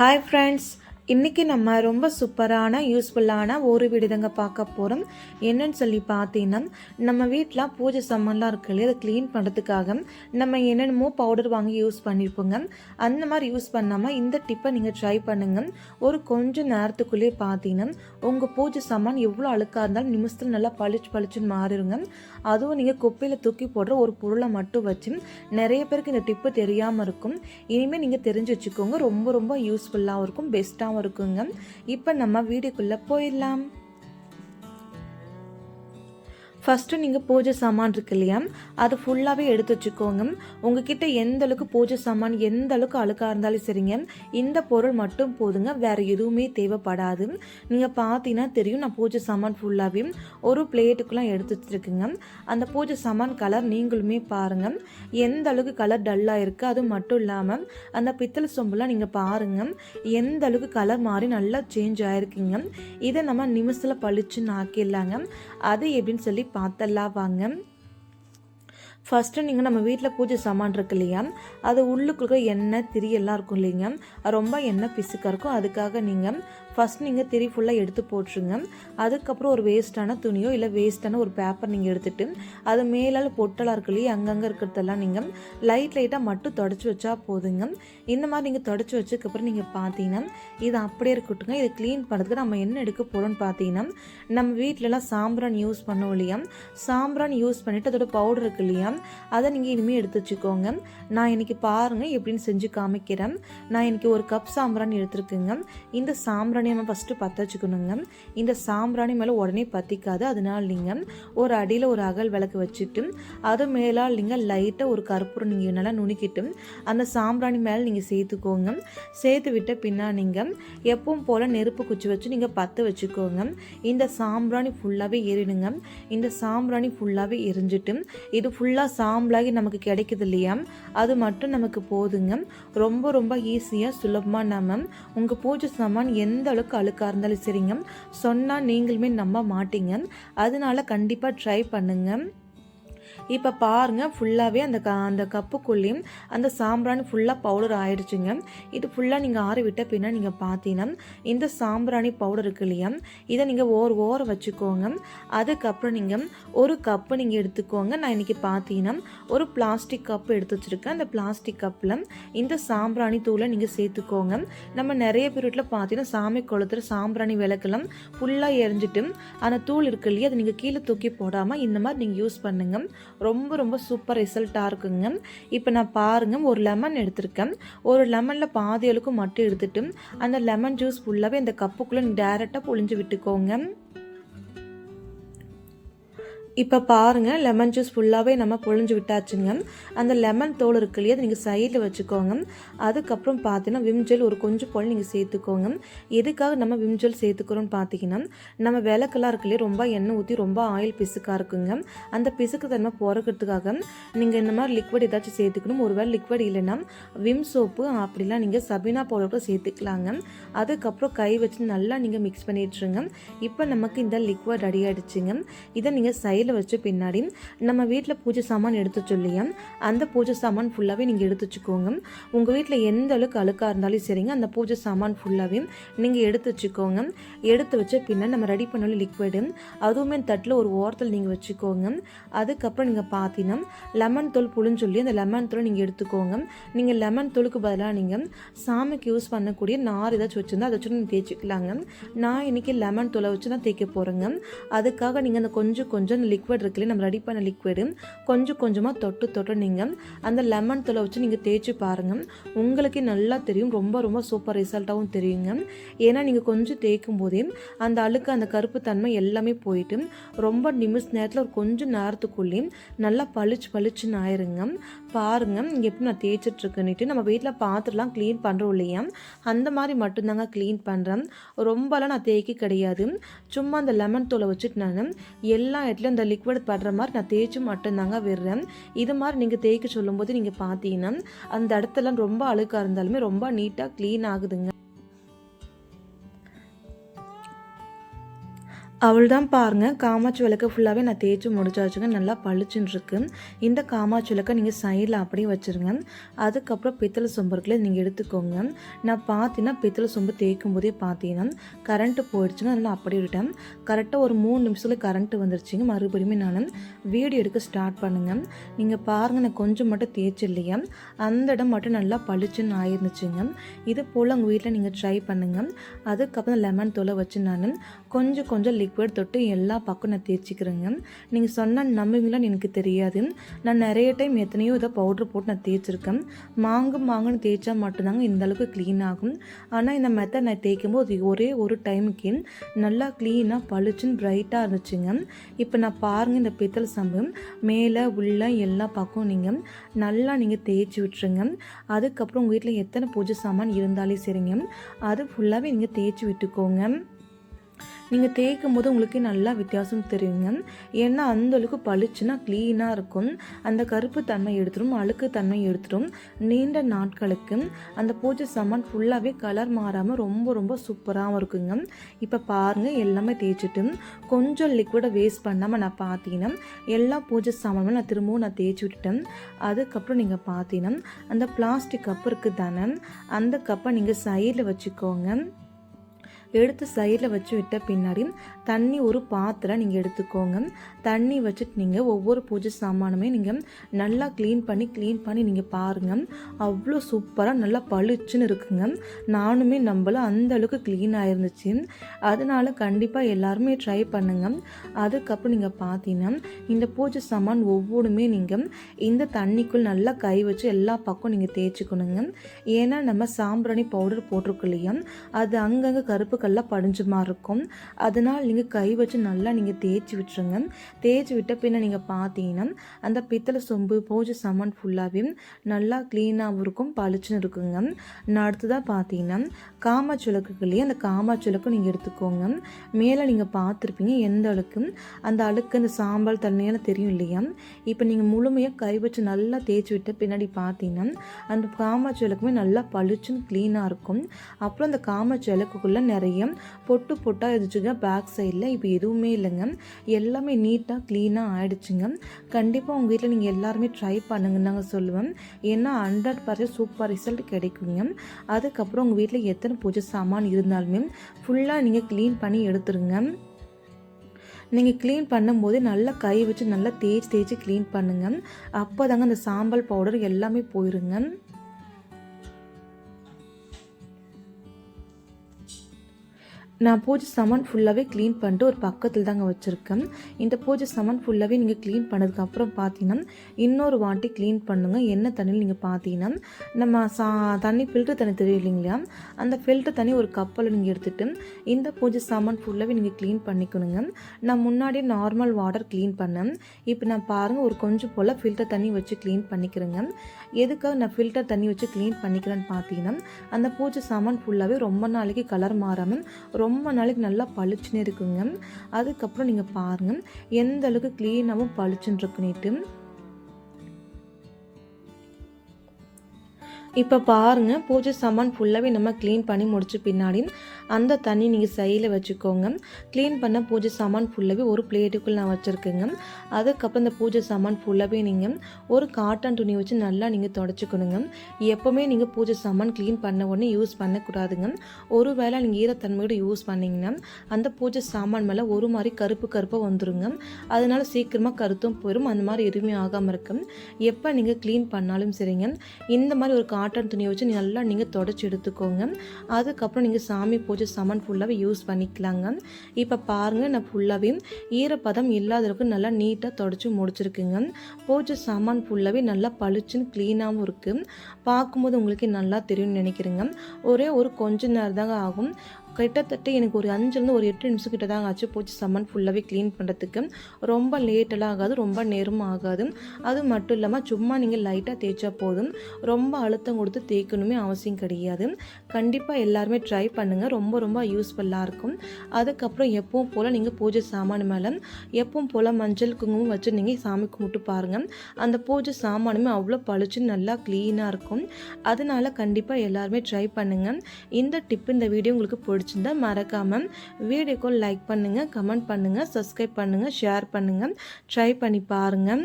Hi friends, இன்றைக்கி நம்ம ரொம்ப சூப்பரான யூஸ்ஃபுல்லான ஒரு விடுதங்க பார்க்க போகிறோம் என்னன்னு சொல்லி பார்த்தீங்கன்னா நம்ம வீட்டில் பூஜை சாமான்லாம் இருக்கு இல்லையா? அதை க்ளீன் பண்ணுறதுக்காக நம்ம என்னென்னமோ பவுடர் வாங்கி யூஸ் பண்ணியிருப்போங்க அந்த மாதிரி யூஸ் பண்ணாமல் இந்த டிப்பை நீங்கள் ட்ரை பண்ணுங்கள் ஒரு கொஞ்ச நேரத்துக்குள்ளேயே பார்த்தீங்கன்னா உங்கள் பூஜை சாமான் எவ்வளோ அழுக்காக இருந்தாலும் நிமிஷத்தில் நல்லா பளிச்சு பளிச்சுன்னு மாறிடுங்க. அதுவும் நீங்கள் குப்பையில் தூக்கி போடுற ஒரு பொருளை மட்டும் வச்சு நிறைய பேருக்கு இந்த டிப்பு தெரியாமல் இருக்கும். இனிமேல் நீங்கள் தெரிஞ்சு வச்சுக்கோங்க. ரொம்ப ரொம்ப யூஸ்ஃபுல்லாகவும் இருக்கும். பெஸ்ட்டாகவும் இருக்குங்க. இப்போ நம்ம வீடியோக்குள்ளே போயிடலாம். ஃபஸ்ட்டு நீங்கள் பூஜை சாமான் இருக்கு இல்லையா? அது ஃபுல்லாகவே எடுத்து வச்சுக்கோங்க. உங்ககிட்ட எந்த அளவுக்கு பூஜை சாமான் எந்த அளவுக்கு அழுக்காக இருந்தாலும் சரிங்க. இந்த பொருள் மட்டும் போதுங்க. வேறு எதுவுமே தேவைப்படாது. நீங்கள் பார்த்தீங்கன்னா தெரியும் நான் பூஜை சாமான் ஃபுல்லாகவே ஒரு பிளேட்டுக்குலாம் எடுத்து வச்சுருக்குங்க. அந்த பூஜை சாமான் கலர் நீங்களுமே பாருங்கள் எந்த அளவுக்கு கலர் டல்லாக இருக்குது அது மட்டும் இல்லாமல் அந்த பித்தளை சொம்புலாம் நீங்கள் பாருங்கள் எந்த அளவுக்கு கலர் மாறி நல்லா சேஞ்ச் ஆகிருக்குங்க இதை நம்ம நிமிஷத்தில் பளிச்சுன்னு ஆக்கிடலாங்க. அது எப்படின்னு சொல்லி பார்த்தலாம் வாங்க. ஃபஸ்ட்டு நீங்கள் நம்ம வீட்டில் பூஜை சாமான் இருக்கு இல்லையா? அது உள்ளுக்குள்ள எண்ணெய் திரி எல்லாம் இருக்கும் இல்லைங்க. அது ரொம்ப எண்ணெய் பிசுக்காக இருக்கும். அதுக்காக நீங்கள் ஃபஸ்ட் நீங்கள் திரி ஃபுல்லாக எடுத்து போட்டுருங்க. அதுக்கப்புறம் ஒரு வேஸ்ட்டான துணியோ இல்லை வேஸ்ட்டான ஒரு பேப்பர் நீங்கள் எடுத்துகிட்டு அது மேலால் பொட்டலாக இருக்கு இல்லையா? அங்கங்கே இருக்கிறதெல்லாம் நீங்கள் லைட் லைட்டாக மட்டும் தொடச்சி வச்சா போதுங்க. இந்த மாதிரி நீங்கள் தொடச்சி வச்சதுக்கப்புறம் நீங்கள் பார்த்தீங்கன்னா இது அப்படியே இருக்கட்டுங்க இதை க்ளீன் பண்ணுறதுக்கு நம்ம என்ன எடுக்க போகிறோம்னு பார்த்தீங்கன்னா நம்ம வீட்டிலலாம் சாம்பிரான் யூஸ் பண்ணோம் இல்லையா? சாம்பிரான் யூஸ் பண்ணிவிட்டு அதோட பவுடர் இருக்கு இல்லையா? அதை நீங்கள் இனிமேல் எடுத்து வச்சுக்கோங்க. நான் இன்னைக்கு பாருங்கள் எப்படின்னு செஞ்சு காமிக்கிறேன். நான் இன்னைக்கு ஒரு கப் சாம்பிராணி எடுத்துருக்குங்க. இந்த சாம்பிராணி நம்ம ஃபஸ்ட்டு பற்ற வச்சுக்கணுங்க. இந்த சாம்பிராணி மேலே உடனே பற்றிக்காது அதனால் நீங்கள் ஒரு அடியில் ஒரு அகல் விளக்கு வச்சுட்டு அது மேலால் நீங்கள் லைட்டாக ஒரு கற்பூரம் நீங்கள் நல்லா நுணுக்கிட்டு அந்த சாம்பிராணி மேலே நீங்கள் சேர்த்துக்கோங்க. சேர்த்து விட்ட பின்னா நீங்கள் எப்பவும் போல் நெருப்பு குச்சி வச்சு நீங்கள் பற்ற வச்சுக்கோங்க. இந்த சாம்பிராணி ஃபுல்லாகவே எரிடுங்க இந்த சாம்பிராணி ஃபுல்லாகவே எரிஞ்சிட்டு இது ஃபுல்லாக சாம்பலாகி நமக்கு கிடைக்குது இல்லையா? அது மட்டும் நமக்கு போதுங்க. ரொம்ப ரொம்ப ஈஸியாக சுலபமாக நம்ம உங்கள் பூஜை சாமான் எந்த அளவுக்கு அழுக்காக இருந்தாலும் சரிங்க. சொன்னால் நீங்களுமே நம்ப மாட்டீங்க. அதனால கண்டிப்பாக ட்ரை பண்ணுங்கள் இப்போ பாருங்கள் ஃபுல்லாகவே அந்த க அந்த கப்புக்குள்ளேயும் அந்த சாம்பிராணி ஃபுல்லாக பவுடர் ஆயிடுச்சுங்க. இது ஃபுல்லாக நீங்கள் ஆற விட்ட பின்னா நீங்கள் பார்த்தீங்கன்னா இந்த சாம்பிராணி பவுடர் இருக்கு இல்லையா இதை நீங்கள் ஓர் ஓர வச்சுக்கோங்க. அதுக்கப்புறம் நீங்கள் ஒரு கப்பு நீங்கள் எடுத்துக்கோங்க. நான் இன்றைக்கி பார்த்தீங்கன்னா ஒரு பிளாஸ்டிக் கப்பு எடுத்து வச்சுருக்கேன். அந்த பிளாஸ்டிக் கப்பில் இந்த சாம்பிராணி தூளை நீங்கள் சேர்த்துக்கோங்க. நம்ம நிறைய பேர் வீட்டில் பார்த்தீங்கன்னா சாமி கொளுத்துற சாம்பிராணி விளக்கெல்லாம் ஃபுல்லாக எரிஞ்சிட்டு அந்த தூள் இருக்கு இல்லையா அதை நீங்கள் கீழே தூக்கி போடாமல் இந்த மாதிரி நீங்கள் யூஸ் பண்ணுங்கள் ரொம்ப ரொம்ப சூப்பர் ரிசல்ட்டாக இருக்குங்க. இப்போ நான் பாருங்கள் ஒரு லெமன் எடுத்திருக்கேன். ஒரு லெமனில் பாதி அளவுக்கு மட்டும் எடுத்துட்டு அந்த லெமன் ஜூஸ் ஃபுல்லாகவே இந்த கப்புக்குள்ளே டேரெக்டாக பொழிஞ்சு விட்டுக்கோங்க. இப்போ பாருங்கள் லெமன் ஜூஸ் ஃபுல்லாகவே நம்ம பொழிஞ்சு விட்டாச்சுங்க. அந்த லெமன் தோல் இருக்கு இல்லையா அதை நீங்கள் சைடில் வச்சுக்கோங்க. அதுக்கப்புறம் பார்த்தீங்கன்னா விம் ஜெல் ஒரு கொஞ்சம் போல் நீங்கள் சேர்த்துக்கோங்க. எதுக்காக நம்ம விம் ஜெல் சேர்த்துக்கிறோம்னு பார்த்தீங்கன்னா நம்ம விளக்கெல்லாம் இருக்கு இல்லையா ரொம்ப எண்ணெய் ஊற்றி ரொம்ப ஆயில் பிசுக்காக இருக்குங்க. அந்த பிசுக்கு தன்மை போகிறதுக்காக நீங்கள் இந்த மாதிரி லிக்விட் ஏதாச்சும் சேர்த்துக்கணும். ஒருவேளை லிக்விட் இல்லைன்னா விம் சோப்பு அப்படிலாம் நீங்கள் சபினா பவுடர் கூட சேர்த்துக்கலாங்க. அதுக்கப்புறம் கை வச்சு நல்லா நீங்கள் மிக்ஸ் பண்ணிட்டுருங்க இப்போ நமக்கு இந்த லிக்விட் ரெடி ஆகிடுச்சுங்க இதை நீங்கள் சைட் கையில் வச்சு பின்னாடி நம்ம வீட்டில் பூஜை சாமான் எடுத்து சொல்லியா அந்த பூஜை சாமான் ஃபுல்லாகவே நீங்கள் எடுத்து வச்சுக்கோங்க. உங்கள் வீட்டில் எந்த அளவுக்கு அழுக்காக இருந்தாலும் சரிங்க அந்த பூஜை சாமான் ஃபுல்லாகவே நீங்கள் எடுத்து வச்சுக்கோங்க. எடுத்து வச்ச பின்னாடி நம்ம ரெடி பண்ணல லிக்விடு அதுவுமே தட்டில் ஒரு ஓரத்தில் நீங்கள் வச்சுக்கோங்க. அதுக்கப்புறம் நீங்கள் பார்த்தீங்கன்னா லெமன் தூள் புளின்னு சொல்லி அந்த லெமன் தூள் நீங்கள் எடுத்துக்கோங்க. நீங்கள் லெமன் தூளுக்கு பதிலாக நீங்கள் சாமிக்கு யூஸ் பண்ணக்கூடிய நார் ஏதாச்சும் வச்சுருந்தா அதை வச்சு நீங்கள் தேய்ச்சிக்கலாங்க. நான் இன்றைக்கி லெமன் தூளை வச்சு தான் தேய்க்க போகிறேங்க அதுக்காக நீங்கள் அந்த கொஞ்சம் கொஞ்சம் லிக்விட் இருக்குல்ல நம்ம ரெடி பண்ண லிக்விடு கொஞ்சம் கொஞ்சமாக தொட்டு தொட்டு நீங்கள் அந்த லெமன் தூளை வச்சு நீங்கள் தேய்ச்சி பாருங்கள் உங்களுக்கே நல்லா தெரியும். ரொம்ப ரொம்ப சூப்பர் ரிசல்ட்டாகவும் தெரியுங்க. ஏன்னா நீங்கள் கொஞ்சம் தேய்க்கும் போதே அந்த அழுக்கு அந்த கருப்பு தன்மை எல்லாமே போயிட்டு ரொம்ப நிமிஷ நேரத்தில் ஒரு கொஞ்சம் நேரத்துக்குள்ளேயும் நல்லா பளிச்சு பளிச்சுன்னு ஆயிருங்க. பாருங்கள் இங்கே எப்படி நான் தேய்ச்சிட்ருக்குன்னுட்டு நம்ம வீட்டில் பாத்திரலாம் க்ளீன் பண்ணுறோம் இல்லையா? அந்த மாதிரி மட்டும்தாங்க க்ளீன் பண்ணுறேன் ரொம்பலாம் நான் தேய்க்க கிடையாது. சும்மா அந்த லெமன் தூளை வச்சுட்டு நான் எல்லா இடத்துலையும் அந்த லிக்விட் படுற மாதிரி நான் தேய்ச்சி மட்டும்தாங்க விடுறேன். இது மாதிரி நீங்கள் தேய்க்க சொல்லும்போது நீங்கள் பார்த்தீங்கன்னா அந்த இடத்துல ரொம்ப அழுக்காக இருந்தாலுமே ரொம்ப நீட்டாக க்ளீன் ஆகுதுங்க. அவள் தான் பாருங்க காமாட்சி விளக்கு ஃபுல்லாகவே நான் தேய்ச்சி முடிச்சாச்சுங்க. நல்லா பளிச்சுன்னு இருக்கு இந்த காமாட்சி விளக்கை நீங்கள் சைடில் அப்படியே வச்சுருங்க. அதுக்கப்புறம் பித்தளை சொம்பு இருக்குல்ல நீங்கள் எடுத்துக்கோங்க. நான் பார்த்தீங்கன்னா பித்தளை சொம்பு தேய்க்கும் போதே பார்த்தீங்கன்னா கரண்ட்டு போயிடுச்சுங்க அதனால் அப்படியே விட்டேன் கரெக்டாக ஒரு மூணு நிமிஷத்தில் கரண்ட்டு வந்துருச்சுங்க. மறுபடியும் நான் வீடியோ எடுக்க ஸ்டார்ட் பண்ணுங்க. நீங்கள் பாருங்கள் நான் கொஞ்சம் மட்டும் தேய்ச்சி இல்லையா அந்த இடம் மட்டும் நல்லா பளிச்சுன்னு ஆயிருந்துச்சுங்க. இது போல் உங்கள் வீட்டில் நீங்கள் ட்ரை பண்ணுங்கள் அதுக்கப்புறம் லெமன் தோலை வச்சு நான் கொஞ்சம் கொஞ்சம் லிக்விட் தொட்டு எல்லா பக்கம் நான் தேய்ச்சிக்கிறேங்க நீங்கள் சொன்னால் நம்புவீங்களான்னு எனக்கு தெரியாது. நான் நிறைய டைம் எத்தனையோ இதை பவுட்ரு போட்டு நான் தேய்ச்சிருக்கேன். மாங்கு மாங்குன்னு தேய்ச்சா மட்டும்தாங்க இந்த அளவுக்கு க்ளீன் ஆகும். ஆனால் இந்த மெத்தட் நான் தேய்க்கும் போது ஒரே ஒரு டைமுக்கு நல்லா க்ளீனாக பளிச்சுன்னு பிரைட்டாக இருந்துச்சுங்க. இப்போ நான் பாருங்கள் இந்த பித்தல் சம்பு மேலே உள்ள எல்லா பக்கம் நீங்கள் நல்லா நீங்கள் தேய்ச்சி விட்டுருங்க. அதுக்கப்புறம் உங்கள் வீட்டில் எத்தனை பூஜை சாமான் இருந்தாலே சரிங்க. அது ஃபுல்லாகவே நீங்கள் தேய்ச்சி விட்டுக்கோங்க. நீங்கள் தேய்க்கும் போது உங்களுக்கு நல்லா வித்தியாசம் தெரியுங்க. ஏன்னா அந்த அளவுக்கு பளிச்சுன்னா க்ளீனாக இருக்கும். அந்த கருப்பு தன்மை எடுத்துரும் அழுக்கு தன்மை எடுத்துரும். நீண்ட நாட்களுக்கு அந்த பூஜை சாமான் ஃபுல்லாகவே கலர் மாறாமல் ரொம்ப ரொம்ப சூப்பராகவும் இருக்குங்க. இப்போ பாருங்கள் எல்லாமே தேய்ச்சிட்டு கொஞ்சம் லிக்விடை வேஸ்ட் பண்ணாமல் நான் பார்த்தீங்கன்னா எல்லா பூஜை சாமானும் நான் திரும்பவும் நான் தேய்ச்சி விட்டுட்டேன். அதுக்கப்புறம் நீங்கள் பார்த்தீங்கன்னா அந்த பிளாஸ்டிக் கப் இருக்குது தானே அந்த கப்பை நீங்கள் சைடில் வச்சுக்கோங்க. எடுத்து சைடில் வச்சு விட்ட பின்னாடி தண்ணி ஒரு பாத்திரம் நீங்கள் எடுத்துக்கோங்க. தண்ணி வச்சுட்டு நீங்கள் ஒவ்வொரு பூஜை சாமானுமே நீங்கள் நல்லா க்ளீன் பண்ணி க்ளீன் பண்ணி நீங்கள் பாருங்கள் அவ்வளோ சூப்பராக நல்லா பளிச்சுன்னு இருக்குங்க. நானுமே நம்மளும் அந்த அளவுக்கு க்ளீன் ஆயிருந்துச்சு. அதனால கண்டிப்பாக எல்லாருமே ட்ரை பண்ணுங்க. அதுக்கப்புறம் நீங்கள் பார்த்தீங்கன்னா இந்த பூஜை சாமான் ஒவ்வொன்றுமே நீங்கள் இந்த தண்ணிக்குள் நல்லா கை வச்சு எல்லா பக்கம் நீங்கள் தேய்ச்சிக்கணுங்க. ஏன்னா நம்ம சாம்பிராணி பவுடர் போட்டிருக்கோம் இல்லையா? அது அங்கங்கே கருப்பு கல்லாக படிஞ்ச மாதிரி இருக்கும். அதனால் நீங்கள் கை வச்சு நல்லா நீங்கள் தேய்ச்சி விட்டுருங்க. தேய்ச்சி விட்ட பின்ன நீங்கள் பார்த்தீங்கன்னா அந்த பித்தளை சொம்பு பூஜை சாமான் ஃபுல்லாகவே நல்லா க்ளீனாகவும் இருக்கும் பளிச்சுன்னு இருக்குங்க. நான் அடுத்ததாக பார்த்தீங்கன்னா காமாச்சுலக்குள்ளேயே அந்த காமாச்சுலக்கும் நீங்கள் எடுத்துக்கோங்க. மேலே நீங்கள் பார்த்துருப்பீங்க எந்த அழுக்கும் அந்த அழுக்கு அந்த சாம்பல் தண்ணியெல்லாம் தெரியும் இல்லையா? இப்போ நீங்கள் முழுமையாக கை வச்சு நல்லா தேய்ச்சி விட்ட பின்னாடி பார்த்தீங்கன்னா அந்த காமாச்சுலக்குமே நல்லா பளிச்சுன்னு க்ளீனாக இருக்கும். அப்புறம் அந்த காமாச்சுலக்குள்ளே நிறைய பொட்டு பொட்டாக இருந்துச்சுங்க பேக் சைடில் இப்போ எதுவுமே இல்லைங்க. எல்லாமே நீட்டாக க்ளீனாக ஆயிடுச்சுங்க. கண்டிப்பாக உங்கள் வீட்டில் நீங்கள் எல்லாருமே ட்ரை பண்ணுங்கன்னு நாங்கள் சொல்லுவேன் ஏன்னா ஹண்ட்ரட் பர்சன்ட் சூப்பர் ரிசல்ட் கிடைக்குங்க. அதுக்கப்புறம் உங்கள் வீட்டில் எத்தனை பூஜை சாமான் இருந்தாலுமே ஃபுல்லாக நீங்கள் க்ளீன் பண்ணி எடுத்துருங்க. நீங்கள் க்ளீன் பண்ணும்போது நல்லா கை வச்சு நல்லா தேய்ச்சி தேய்ச்சி க்ளீன் பண்ணுங்கள் அப்போ தாங்க அந்த சாம்பல் பவுடர் எல்லாமே போயிருங்க. நான் பூஜை சாமான் ஃபுல்லாகவே க்ளீன் பண்ணிட்டு ஒரு பக்கத்தில் தாங்க வச்சுருக்கேன். இந்த பூஜை சாமான் ஃபுல்லாகவே நீங்கள் க்ளீன் பண்ணதுக்கப்புறம் பார்த்தீங்கன்னா இன்னொரு வாட்டி க்ளீன் பண்ணுங்கள் என்ன தண்ணியில் நீங்கள் பார்த்தீங்கன்னா நம்ம சா தண்ணி ஃபில்டர் தண்ணி தெரியும் இல்லைங்களா? அந்த ஃபில்டர் தண்ணி ஒரு கப்பில் நீங்கள் எடுத்துகிட்டு இந்த பூஜை சாமான் ஃபுல்லாகவே நீங்கள் க்ளீன் பண்ணிக்கணுங்க. நான் முன்னாடியே நார்மல் வாட்டர் க்ளீன் பண்ணேன். இப்போ நான் பாருங்கள் ஒரு கொஞ்சம் போல் ஃபில்டர் தண்ணி வச்சு க்ளீன் பண்ணிக்கிறேங்க. எதுக்காக நான் ஃபில்டர் தண்ணி வச்சு க்ளீன் பண்ணிக்கிறேன்னு பார்த்தீங்கன்னா அந்த பூஜை சாமான் ஃபுல்லாகவே ரொம்ப நாளைக்கு கலர் மாறாமல் ரொம்ப ரொம்ப நாளைக்கு நல்லா பளிச்சுன்னு இருக்குங்க. அதுக்கப்புறம் நீங்கள் பாருங்கள் எந்த அளவுக்கு க்ளீனாகவும் பளிச்சுன்னு இருக்குன்னுட்டு. இப்போ பாருங்கள் பூஜை சாமான் ஃபுல்லாகவே நம்ம க்ளீன் பண்ணி முடிச்ச பின்னாடி அந்த தண்ணி நீங்கள் சைடில் வச்சுக்கோங்க. க்ளீன் பண்ண பூஜை சாமான் ஃபுல்லாகவே ஒரு பிளேட்டுக்குள் நான் வச்சுருக்கேங்க. அதுக்கப்புறம் இந்த பூஜை சாமான் ஃபுல்லாகவே நீங்கள் ஒரு காட்டன் துணி வச்சு நல்லா நீங்கள் தொடச்சிக்கணுங்க. எப்போவுமே நீங்கள் பூஜை சாமான் க்ளீன் பண்ண உடனே யூஸ் பண்ணக்கூடாதுங்க. ஒரு வேளை நீங்கள் ஈரத்தன்மையோடு யூஸ் பண்ணிங்கன்னா அந்த பூஜை சாமான் மேலே ஒரு மாதிரி கருப்பு கருப்பாக வந்துருங்க. அதனால் சீக்கிரமாக கருத்தும் போயிடும் அந்த மாதிரி எதுவுமே ஆகாமல் இருக்கும் எப்போ நீங்கள் க்ளீன் பண்ணாலும் சரிங்க. இந்த மாதிரி ஒரு காட்டன் துணியை வச்சு நல்லா நீங்கள் தொடச்சி எடுத்துக்கோங்க. அதுக்கப்புறம் நீங்கள் சாமி பூஜை சாமான் ஃபுல்லாகவே யூஸ் பண்ணிக்கலாங்க. இப்போ பாருங்கள் நான் ஃபுல்லாகவே ஈரப்பதம் இல்லாத அளவுக்கு நல்லா நீட்டாக தொடச்சி முடிச்சிருக்குங்க. பூஜை சாமான் ஃபுல்லாகவே நல்லா பளிச்சுன்னு க்ளீனாகவும் இருக்குது பார்க்கும்போது உங்களுக்கு நல்லா தெரியும்னு நினைக்கிறேங்க. ஒரே ஒரு கொஞ்ச நேரம் தாங்க ஆகும். கிட்டத்தட்ட எனக்கு ஒரு அஞ்சுலேருந்து ஒரு எட்டு நிமிஷம் கிட்ட தான் ஆச்சு பூச்சி சாமான் ஃபுல்லாகவே க்ளீன் பண்ணுறதுக்கு ரொம்ப லேட்டெல்லாம் ஆகாது ரொம்ப நேரமும் ஆகாது. அது மட்டும் இல்லாமல் சும்மா நீங்கள் லைட்டாக தேய்ச்சா போதும். ரொம்ப அழுத்தம் கொடுத்து தேய்க்கணுமே அவசியம் கிடையாது. கண்டிப்பாக எல்லாருமே ட்ரை பண்ணுங்கள் ரொம்ப ரொம்ப யூஸ்ஃபுல்லாக இருக்கும். அதுக்கப்புறம் எப்பவும் போல் நீங்கள் பூஜை சாமான் மேலே எப்பவும் போல் மஞ்சள் குங்குமம் வச்சு நீங்கள் சாமி கும்பிட்டு பாருங்கள் அந்த பூஜை சாமானுமே அவ்வளோ பளிச்சு நல்லா க்ளீனாக இருக்கும். அதனால் கண்டிப்பாக எல்லாருமே ட்ரை பண்ணுங்கள் இந்த டிப் இந்த வீடியோ உங்களுக்கு பிடிச்சி பிடிச்சிருந்தா மறக்காமல் வீடியோக்கு லைக் பண்ணுங்கள் கமெண்ட் பண்ணுங்கள் சப்ஸ்கிரைப் பண்ணுங்கள் ஷேர் பண்ணுங்கள் ட்ரை பண்ணி பாருங்கள்